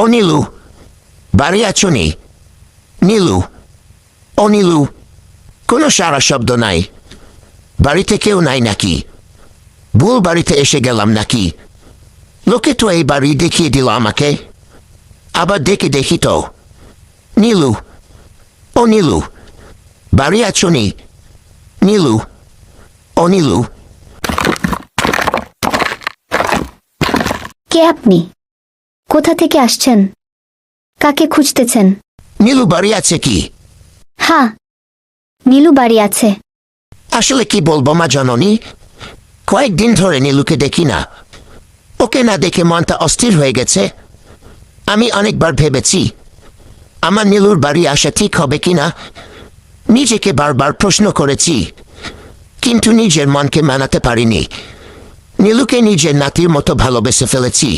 ও নীলু বাড়ি আছো নি নীলু ও নীলু কোনো সারা শব্দ নাই। বাড়িতে কেউ নাই নাকি? ভুল বাড়িতে এসে গেলাম নাকি? লোকে তো এই বাড়ি দেখিয়ে দিল আমাকে। আবার দেখে দেখি তো। নীলু, ও নীলু বাড়ি আছো নি নীলু, ও নীলু। কে আপনি? কোথা থেকে আসছেন? কাকে খুঁজতেছেন? নীলু বাড়ি আছে কি? হ্যাঁ নীলু বাড়ি আছে। আসলে কি বলব মা জননী? কয়েকদিন ধরে নীলুকে দেখি না। ওকে না দেখে মনটা অস্থির হয়ে গেছে। আমি অনেকবার ভেবেছি আমার নীলুর বাড়ি আসা ঠিক হবে কিনা নিজেকে বারবার প্রশ্ন করেছি কিন্তু নিজের মনকে মানাতে পারিনি। নীলুকে নিজের নাতির মতো ভালোবেসে ফেলেছি।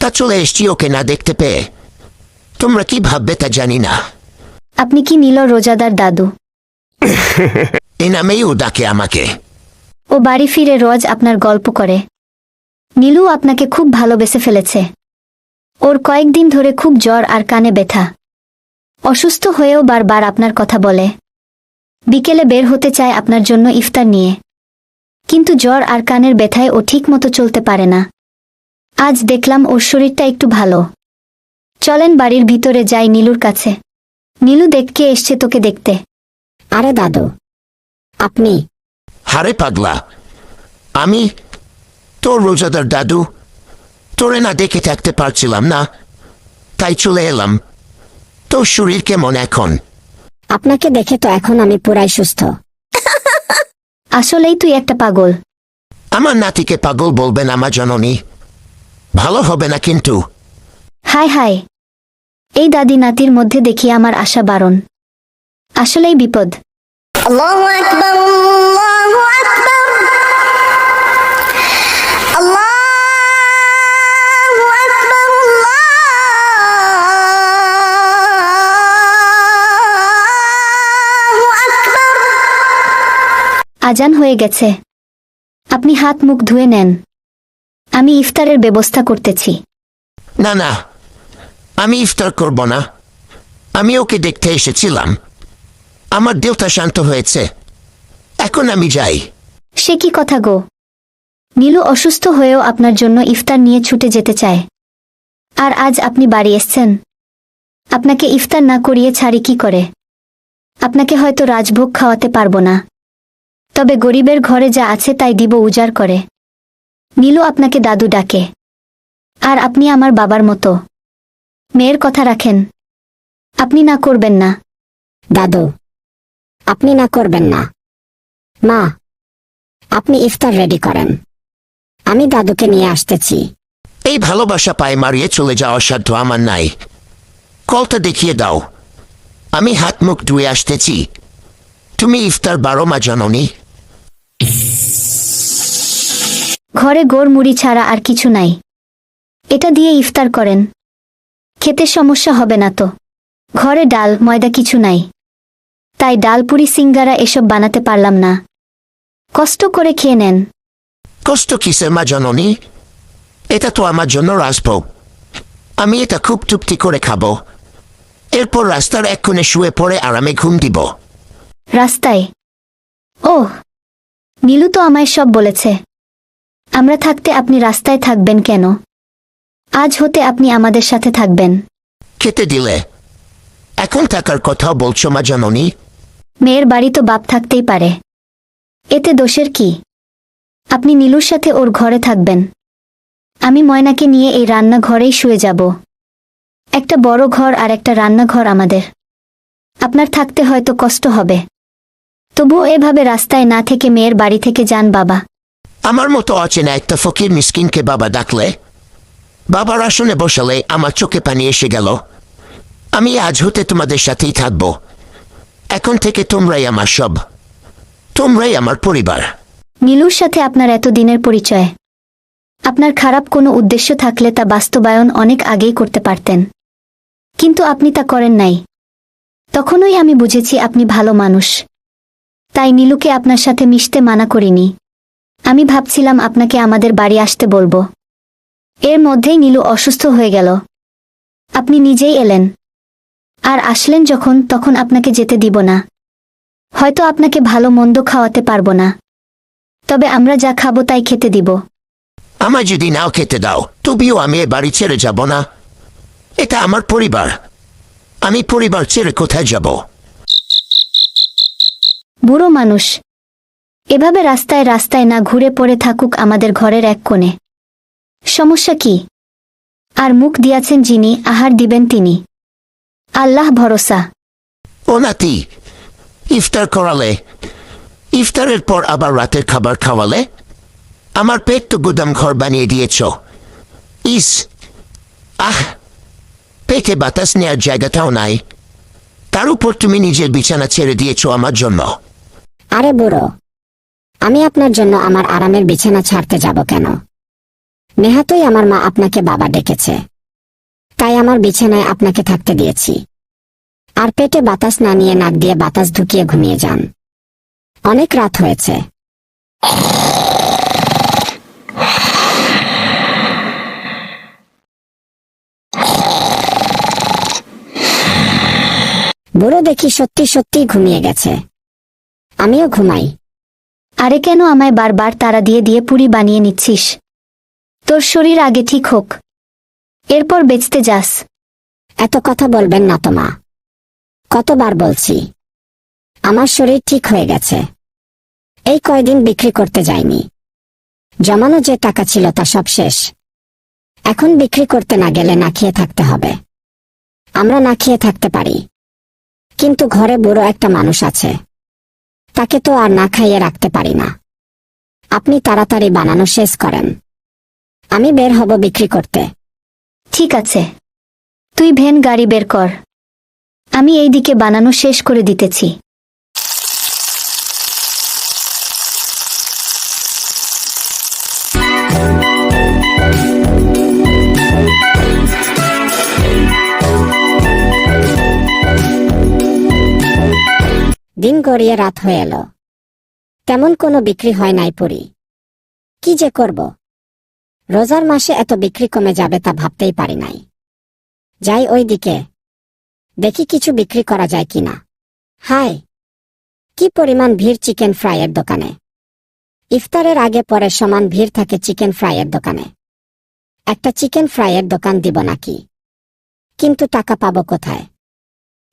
তা চলে এসছি ওকে না দেখতে পেয়ে। তোমরা কি ভাববে তা জানি না। আপনি কি নীল রোজাদার দাদু? এই নামেই ও ডাকে আমাকে। ও বাড়ি ফিরে রোজ আপনার গল্প করে। নীলু আপনাকে খুব ভালোবেসে ফেলেছে। ওর কয়েকদিন ধরে খুব জ্বর আর কানে ব্যথা। অসুস্থ হয়েও বারবার আপনার কথা বলে। বিকেলে বের হতে চায় আপনার জন্য ইফতার নিয়ে। কিন্তু জ্বর আর কানের ব্যথায় ও ঠিক মতো চলতে পারে না। আজ দেখলাম ওর শরীরটা একটু ভালো। চলেন বাড়ির ভিতরে যাই নীলুর কাছে। নীলু দেখকে এসছে তোকে দেখতে। আরে দাদু আপনি? হারে পাগলা আমি তোর রোজাদার দাদু। তোরে না দেখে থাকতে পারছিলাম না তাই চলে এলাম। তোর শরীর কেমন এখন? আপনাকে দেখে তো এখন আমি পুরাই সুস্থ। আসলেই তুই একটা পাগল। আমার নাতিকে পাগল বলবেন আমার জননী। ভালো হবে না কিন্তু। হায় হায় এই দাদি নাতির মধ্যে দেখি আমার আশা বারণ। আসলেই বিপদ। আজান হয়ে গেছে। আপনি হাত মুখ ধুয়ে নেন। আমি ইফতারের ব্যবস্থা করতেছি। না না। আমি ইফতার করব না। আমি ওকে দেখতে এসেছিলাম। আমার দেহটা শান্ত হয়েছে। এখন আমি যাই। সে কি কথা গো? নীলু অসুস্থ হয়েও আপনার জন্য ইফতার নিয়ে ছুটে যেতে চায়। আর আজ আপনি বাড়ি এসছেন। আপনাকে ইফতার না করিয়ে ছাড়ি কি করে? আপনাকে হয়তো রাজভোগ খাওয়াতে পারব না। তবে গরিবের ঘরে যা আছে তাই দিব উজাড় করে। নীলু আপনাকে দাদু ডাকে। আর আপনি আমার বাবার মতো। মেয়ের কথা রাখেন। আপনি না করবেন না। দাদু আপনি না করবেন না। মা আপনি ইফতার রেডি করেন। আমি দাদুকে নিয়ে আসতেছি। এই ভালোবাসা পায়ে মারিয়ে চলে যাওয়ার সাধ্য আমার নাই। কলটা দেখিয়ে দাও। আমি হাত মুখ ধুয়ে আসতেছি। তুমি ইফতার বারো মা জননী? ঘরে গোড় মুড়ি ছাড়া আর কিছু নাই। এটা দিয়ে ইফতার করেন। খেতে সমস্যা হবে না তো। ঘরে ডাল ময়দা কিছু নাই। তাই ডাল পুরি সিঙ্গারা এসব বানাতে পারলাম না। কষ্ট করে খেয়ে নেন। কষ্ট কিসের মা জননী? এটা তো আমার জন্য রাজভোগ। আমি এটা খুব তৃপ্তি করে খাব। এরপর রাস্তার এক কোণে শুয়ে পড়ে আরামে ঘুম দিব। রাস্তায়? ওহ! নীলু তো আমায় সব বলেছে। আমরা থাকতে আপনি রাস্তায় থাকবেন কেন? আজ হতে আপনি আমাদের সাথে থাকবেন। খেতে দিলে। এখন থাকার কথাও বলছো মা জননী। মেয়ের বাড়ি তো বাপ থাকতেই পারে। এতে দোষের কি? আপনি নীলুর সাথে ওর ঘরে থাকবেন। আমি ময়নাকে নিয়ে এই রান্নাঘরেই শুয়ে যাব। একটা বড় ঘর আর একটা রান্নাঘর আমাদের। আপনার থাকতে হয়তো কষ্ট হবে। তবুও এভাবে রাস্তায় না থেকে মেয়ের বাড়ি থেকে যান বাবা। আমার মতো অচেনা একটা ফকির মিসকিনকে বাবা ডাকলে বাবার আসনে বসালে আমার চোখে পানি এসে গেল আমি আজ হতে তোমাদের সাথেই থাকব এখন থেকে তোমরাই আমার সব তোমরাই আমার পরিবার নীলুর সাথে আপনার এত দিনের পরিচয় আপনার খারাপ কোনো উদ্দেশ্য থাকলে তা বাস্তবায়ন অনেক আগেই করতে পারতেন কিন্তু আপনি তা করেন নাই তখনই আমি বুঝেছি আপনি ভালো মানুষ তাই নীলুকে আপনার সাথে মিশতে মানা করিনি আমি ভাবছিলাম আপনাকে আমাদের বাড়ি আসতে বলব। এর মধ্যেই নীলু অসুস্থ হয়ে গেল। আপনি নিজেই এলেন। আর আসলেন যখন তখন আপনাকে যেতে দিব না। হয়তো আপনাকে ভালো মন্দ খাওয়াতে পারব না। তবে আমরা যা খাব তাই খেতে দিব। আমার যদি নাও খেতে দাও তবুও আমি এ বাড়ি ছেড়ে যাব না। এটা আমার পরিবার। আমি পরিবার ছেড়ে কোথায় যাব? বুড়ো মানুষ এভাবে রাস্তায় রাস্তায় না ঘুরে পড়ে থাকুক আমাদের ঘরের এক কোণে। সমস্যা কি? আর মুখ দিয়াছেন যিনি আহার দিবেন তিনি। আল্লাহ ভরসা। ও নাতি ইফতার করালে ইফতারের পর আবার রাতের খাবার খাওয়ালে? আমার পেট তো গুদাম ঘর বানিয়ে দিয়েছ। ইস আহ পেটে বাতাস নেওয়ার জায়গাটাও নাই। তার উপর তুমি নিজের বিছানা ছেড়ে দিয়েছ আমার জন্য। আরে বুড়ো আমি আপনার জন্য আমার আরামের বিছানা ছাড়তে যাব কেন? নেহাতই আমার মা আপনাকে বাবা ডেকেছে। তাই আমার বিছানায় আপনাকে থাকতে দিয়েছি। আর পেটে বাতাস না নিয়ে নাক দিয়ে বাতাস ঢুকিয়ে ঘুমিয়ে যান। অনেক রাত হয়েছে। বুড়ো দেখি সত্যি সত্যি ঘুমিয়ে গেছে। আমিও ঘুমাই। আরে কেন আমায় বারবার তারা দিয়ে দিয়ে পুরি বানিয়ে নিচ্ছিস? তোর শরীর আগে ঠিক হোক। এরপর বেচতে যাস। এত কথা বলবেন না তো মা। কতবার বলছি? আমার শরীর ঠিক হয়ে গেছে। এই কয়দিন বিক্রি করতে যাইনি। জমানো যে টাকা ছিল তা সব শেষ। এখন বিক্রি করতে না গেলে না খেয়ে থাকতে হবে। আমরা না খেয়ে থাকতে পারি। কিন্তু ঘরে বুড়ো একটা মানুষ আছে। তাকে তো আর না খাইয়ে রাখতে পারি না। আপনি তাড়াতাড়ি বানানো শেষ করেন। আমি বের হব বিক্রি করতে। ঠিক আছে। তুই ভেন গাড়ি বের কর। আমি এই দিকে বানানো শেষ করে দিতেছি। দিন গড়িয়ে রাত হয়ে এলো। তেমন কোনো বিক্রি হয় নাই পুরি। কি যে করব? রোজার মাসে এত বিক্রি কমে যাবে তা ভাবতেই পারি নাই। যাই ওই দিকে। দেখি কিছু বিক্রি করা যায় কিনা হায়! কি পরিমাণ ভিড় চিকেন ফ্রাইয়ের দোকানে। ইফতারের আগে পরে সমান ভিড় থাকে চিকেন ফ্রাইয়ের দোকানে। একটা চিকেন ফ্রাইয়ের দোকান দিব নাকি? কিন্তু টাকা পাবো কোথায়?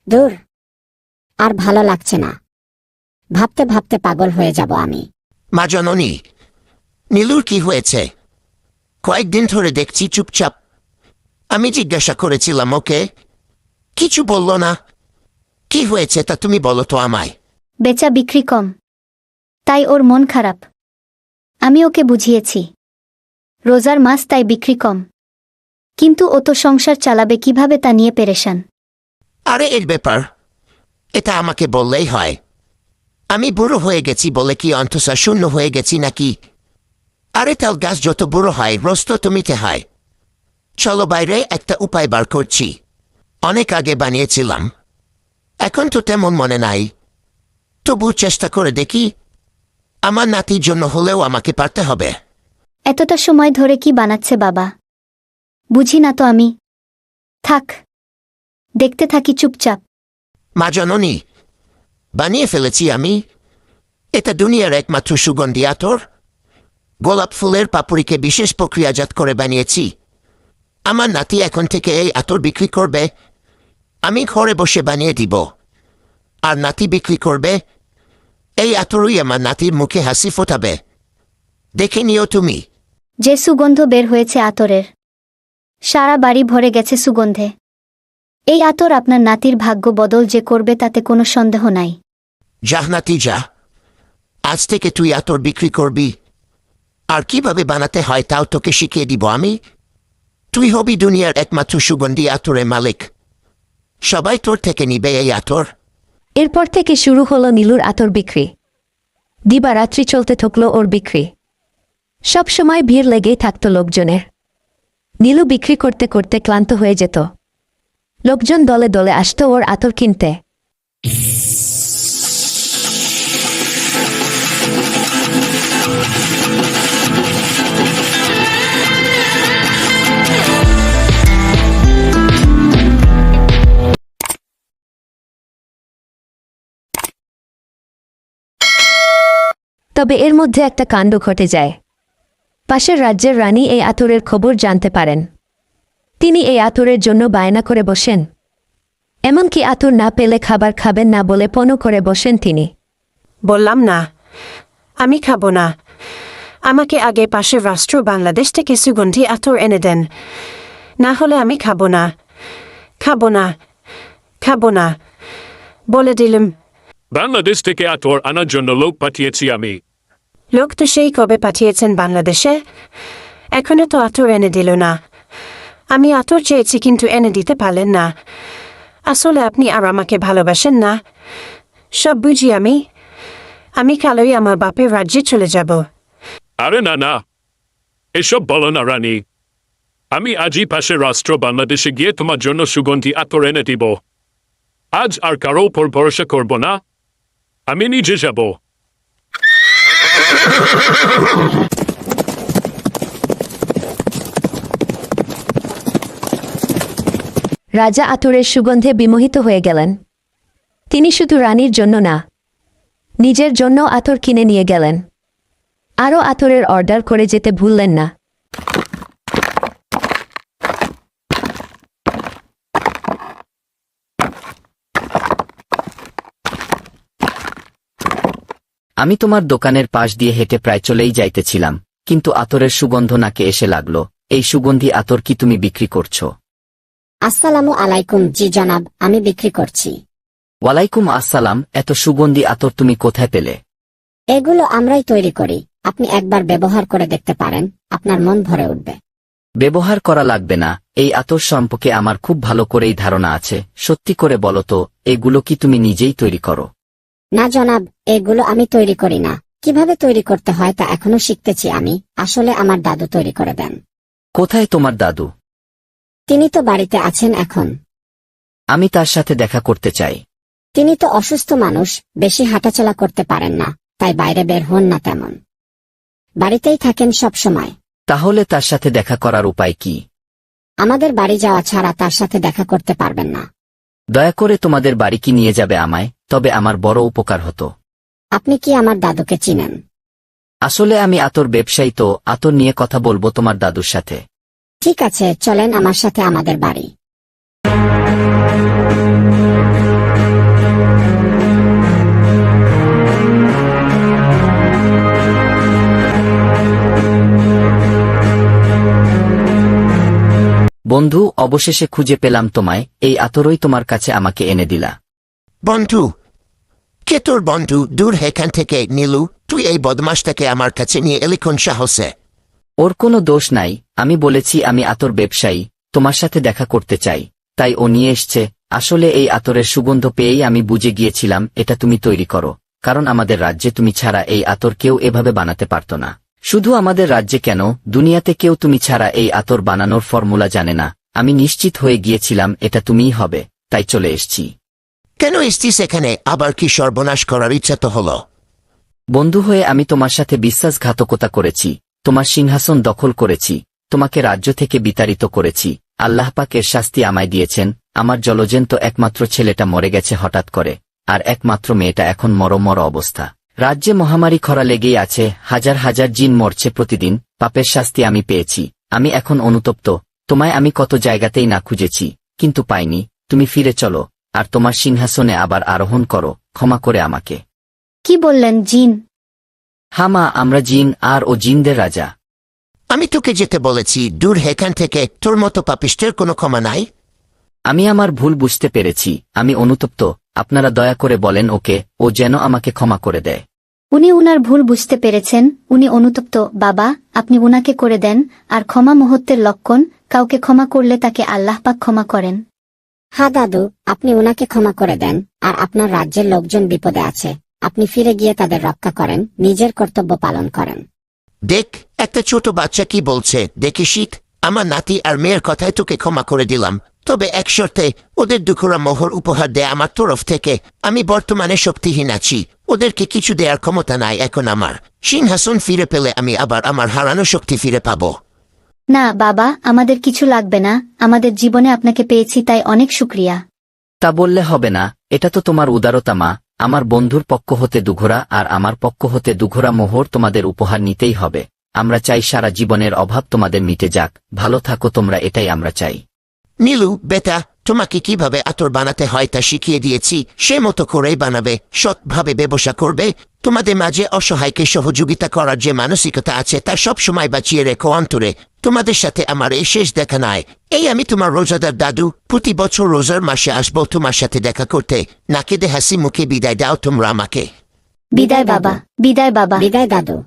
দূর। আর ভালো লাগছে না। ভাবতে ভাবতে পাগল হয়ে যাব আমি। মা জননী নীলুর কি হয়েছে? কয়েকদিন ধরে দেখছি চুপচাপ। আমি জিজ্ঞাসা করেছিলাম ওকে কিছু বলল না। কি হয়েছে তা তুমি বলো তো আমায়। বেচা বিক্রি কম। তাই ওর মন খারাপ। আমি ওকে বুঝিয়েছি। রোজার মাস তাই বিক্রি কম। কিন্তু ও তো সংসার চালাবে কীভাবে তা নিয়ে পেরেশান? আরে এর ব্যাপার। এটা আমাকে বললেই হয়। আমি বুড়ো হয়ে গেছি বলে কি অন্তসা শূন্য হয়ে গেছি নাকি? আরে তাল গাছ যত বুড়ো হয় রস্ত তুমিতে হয়। চলো বাইরে একটা উপায় বার করছি। অনেক আগে বানিয়েছিলাম। এখন তো তেমন মনে নাই। তবু চেষ্টা করে দেখি। আমার নাতির জন্য হলেও আমাকে পারতে হবে। এতটা সময় ধরে কি বানাচ্ছে বাবা? বুঝি না তো আমি। থাক। দেখতে থাকি চুপচাপ। মা জননী বানিয়ে ফেলেছি আমি এটা দুনিয়ার একমাত্র সুগন্ধি আতর গোলাপ ফুলের পাপড়িকে বিশেষ প্রক্রিয়াজাত করে বানিয়েছি আমার নাতি এখন থেকে এই আতর বিক্রি করবে আমি ঘরে বসে বানিয়ে দিব আর নাতি বিক্রি করবে এই আতরই আমার নাতির মুখে হাসি ফোটাবে দেখে নিও তুমি যে সুগন্ধ বের হয়েছে আতরের সারা বাড়ি ভরে গেছে সুগন্ধে এই আতর আপনার নাতির ভাগ্য বদল যে করবে তাতে কোনো সন্দেহ নাই। যাহ নাতি যা আজ থেকে তুই আতর বিক্রি করবি। আর কীভাবে বানাতে হয় তাও তোকে শিখিয়ে দিব আমি। তুই হবি দুনিয়ার একমাত্র সুগন্ধি আতরের মালিক। সবাই তোর থেকে নিবে এই আতর। এরপর থেকে শুরু হলো নীলুর আতর বিক্রি। দিবারাত্রি চলতে থাকল ওর বিক্রি। সব সময় ভিড় লেগেই থাকত লোকজনের। নীলু বিক্রি করতে করতে ক্লান্ত হয়ে যেত। লোকজন দলে দলে আসত ওর আতর কিনতে। তবে এর মধ্যে একটা কাণ্ড ঘটে যায়। পাশের রাজ্যের রানী এই আতরের খবর জানতে পারেন। তিনি এই আতরের জন্য বায়না করে বসেন। এমনকি আতর না পেলে খাবার খাবেন না বলে পণ করে বসেন তিনি। বললাম না আমি খাব না। আমাকে আগে পাশের রাষ্ট্র বাংলাদেশ থেকে সুগন্ধি আতর এনে দেন। না হলে আমি খাব না। খাব না। খাব না। বলে দিলাম। বাংলাদেশ থেকে আতর আনার জন্য লোক পাঠিয়েছি আমি। লোক তো সেই কবে পাঠিয়েছেন বাংলাদেশে? এখনও তো আতর এনে দিল না। আমি আতর চেয়েছি, কিন্তু এনে দিতে পারলেন না। আসলে আপনি আর আমাকে ভালোবাসেন না। সব বুঝি আমি। আমি কালই আমার বাপের রাজ্যে চলে যাব। আরে না না। এসব বলো না, রানী। আমি আজই পাশে রাষ্ট্র বাংলাদেশে গিয়ে তোমার জন্য সুগন্ধি, আতর এনে দিব। আজ আর কারও উপর ভরসা করব না। আমি নিজে যাব। রাজা আতরের সুগন্ধে বিমোহিত হয়ে গেলেন। তিনি শুধু রানীর জন্য না, নিজের জন্য আতর কিনে নিয়ে গেলেন। আরও আতরের অর্ডার করে যেতে ভুললেন না। আমি তোমার দোকানের পাশ দিয়ে হেঁটে প্রায় চলেই যাইতেছিলাম, কিন্তু আতরের সুগন্ধ নাকে এসে লাগল। এই সুগন্ধি আতর কি তুমি বিক্রি করছ? আসসালামু আলাইকুম জি জনাব আমি বিক্রি করছি। ওয়ালাইকুম আসসালাম এত সুগন্ধি আতর তুমি কোথায় পেলে? এগুলো আমরাই তৈরি করি আপনি একবার ব্যবহার করে দেখতে পারেন আপনার মন ভরে উঠবে। ব্যবহার করা লাগবে না এই আতর সম্পর্কে আমার খুব ভালো করেই ধারণা আছে সত্যি করে বলো তো এগুলো কি তুমি নিজেই তৈরি করো? না জনাব এগুলো আমি তৈরি করি না কীভাবে তৈরি করতে হয় তা এখনও শিখতেছি আমি আসলে আমার দাদু তৈরি করে দেন। কোথায় তোমার দাদু? তিনি তো বাড়িতে আছেন এখন। আমি তার সাথে দেখা করতে চাই। তিনি তো অসুস্থ মানুষ বেশি হাঁটাচলা করতে পারেন না তাই বাইরে বের হন না তেমন। বাড়িতেই থাকেন সব সময়। তাহলে তার সাথে দেখা করার উপায় কি? আমাদের বাড়ি যাওয়া ছাড়া তার সাথে দেখা করতে পারবেন না। দয়া করে তোমাদের বাড়ি কি নিয়ে যাবে আমায়? তবে আমার বড় উপকার হতো। আপনি কি আমার দাদুকে চিনেন? আসলে আমি আতর ব্যবসায়ী তো আতর নিয়ে কথা বলব তোমার দাদুর সাথে। ঠিক আছে চলেন আমার সাথে আমাদের বাড়ি। বন্ধু অবশেষে খুঁজে পেলাম তোমায়। এই আতরই তোমার কাছে আমাকে এনে দিলা। বন্ধু কে তোর বন্ধু? দূর হেখান থেকে নীলু তুই এই বদমাসটাকে আমার কাছে নিয়ে এলি কোন সাহসে? ওর কোনো দোষ নাই আমি বলেছি আমি আতর ব্যবসায়ী তোমার সাথে দেখা করতে চাই। তাই ও নিয়ে এসছে আসলে এই আতরের সুগন্ধ পেয়েই আমি বুঝে গিয়েছিলাম এটা তুমি তৈরি করো কারণ আমাদের রাজ্যে তুমি ছাড়া এই আতর কেউ এভাবে বানাতে পারত না। শুধু আমাদের রাজ্যে কেন দুনিয়াতে কেউ তুমি ছাড়া এই আতর বানানোর ফর্মুলা জানে না আমি নিশ্চিত হয়ে গিয়েছিলাম এটা তুমিই হবে তাই চলে এসছি। কেন এসছিস এখানে? আবার কি সর্বনাশ করার ইচ্ছা তো হলো? বন্ধু হয়ে আমি তোমার সাথে বিশ্বাসঘাতকতা করেছি তোমার সিংহাসন দখল করেছি, তোমাকে রাজ্য থেকে বিতাড়িত করেছি। আল্লাহ পাকের শাস্তি আমায় দিয়েছেন, আমার জলজন্ত একমাত্র ছেলেটা মরে গেছে হঠাৎ করে, আর একমাত্র মেয়েটা এখন মরমর অবস্থা। রাজ্যে মহামারী খরা লেগেই আছে, হাজার হাজার জিন মরছে প্রতিদিন, পাপের শাস্তি আমি পেয়েছি, আমি এখন অনুতপ্ত, তোমায় আমি কত জায়গাতেই না খুঁজেছি, কিন্তু পাইনি, তুমি ফিরে চলো, আর তোমার সিংহাসনে আবার আরোহণ করো, ক্ষমা করে আমাকে। কি বললেন জিন? হামা আমরা জিন আর ও জিনদের রাজা। আমি তোকে যেতে বলেছি দূর হেখান থেকে তোর মতো পাপিষ্টের কোনো ক্ষমা নাই। আমি আমার ভুল বুঝতে পেরেছি আমি অনুতপ্ত আপনারা দয়া করে বলেন ওকে ও যেন আমাকে ক্ষমা করে দেয়। উনি উনার ভুল বুঝতে পেরেছেন উনি অনুতপ্ত বাবা আপনি উনাকে করে দেন আর ক্ষমা মুহূর্তের লক্ষণ কাউকে ক্ষমা করলে তাকে আল্লাহ পাক ক্ষমা করেন। হ্যাঁ দাদু আপনি ওনাকে ক্ষমা করে দেন আর আপনার রাজ্যের লোকজন বিপদে আছে। আপনি ফিরে গিয়ে তাদের রক্ষা করেন নিজের কর্তব্য পালন করেন। দেখ একটা ছোট বাচ্চা কি বলছে? দেখি শীত আমার নাতি আর মেয়ের কথায় তোকে ক্ষমা করে দিলাম। তবে এক শর্তে ওদের দুখরা মোহর উপহার দেয় আমার তরফ থেকে। আমি বর্তমানে শক্তিহীন আছি। ওদেরকে কিছু দেওয়ার ক্ষমতা নাই এখন আমার। সিংহাসন ফিরে পেলে আমি আবার আমার হারানো শক্তি ফিরে পাবো। না বাবা আমাদের কিছু লাগবে না। আমাদের জীবনে আপনাকে পেয়েছি তাই অনেক শুক্রিয়া। তা বললে হবে না। এটা তো তোমার উদারতা মা। আমার বন্ধুর পক্ষ হতে দুঘোরা আর আমার পক্ষ হতে দুঘোরা মোহর তোমাদের উপহার নিতেই হবে। আমরা চাই সারা জীবনের অভাব তোমাদের মিটে যাক। ভালো থাকো তোমরা, এটাই আমরা চাই। নীলু, বেটা, তোমাকে কীভাবে আতর বানাতে হয় তা শিখিয়ে দিয়েছি। সে মতো করেই বানাবে, সৎভাবে ব্যবসা করবে। তোমাদের মাঝে অসহায়কে সহযোগিতা করার যে মানসিকতা আছে তা সব সময় বাঁচিয়ে রেখো অন্তরে। তোমাদের সাথে আমার এই শেষ দেখা নাই। এই আমি তোমার রোজাদার দাদু। প্রতি বছর রোজার মাসে আসব তোমার সাথে দেখা করতে। নাকি দে হাসি মুখে বিদায় দাও তোমরা আমাকে। বিদায় বাবা বিদায় বাবা, বিদায় দাদু।